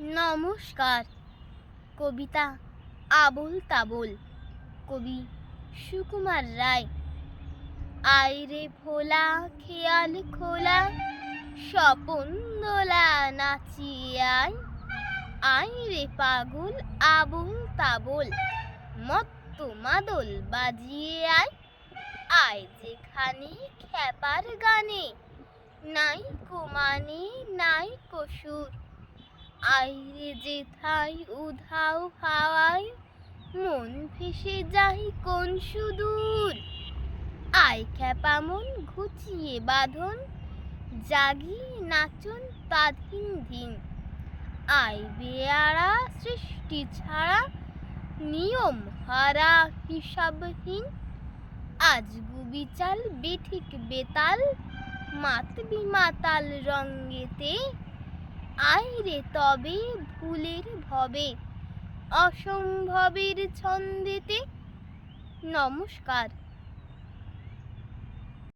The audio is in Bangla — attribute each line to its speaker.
Speaker 1: নমস্কার। কবিতা আবল তাবল। কবি সুকুমার রায়। আইরে ভোলা, খেয়াল খোলা, স্বপন দোলা আয় আইরে পাগল, আবল তাবল, মত্ত মাদল বাজিয়ে আয় আয় যেখানে খ্যাপার গানে, নাই কুমানে নাই কসুর। আইরে যেথায় উধাও হাওয়ায়, মন ভেসে যাই কোন সুদূর। আয় খ্যাপা মন ঘুচিয়ে বাঁধন, জাগি নাচন তাধিন দিন আয় বেয়ারা সৃষ্টি ছাড়া নিয়ম হারা হিসাবহীন। আজ গুবিচাল বেঠিক বেতাল, মাতবি মাতাল রঙ্গেতে আইরে তবে ভুলের ভবে অসম্ভবের ছন্দেতে নমস্কার।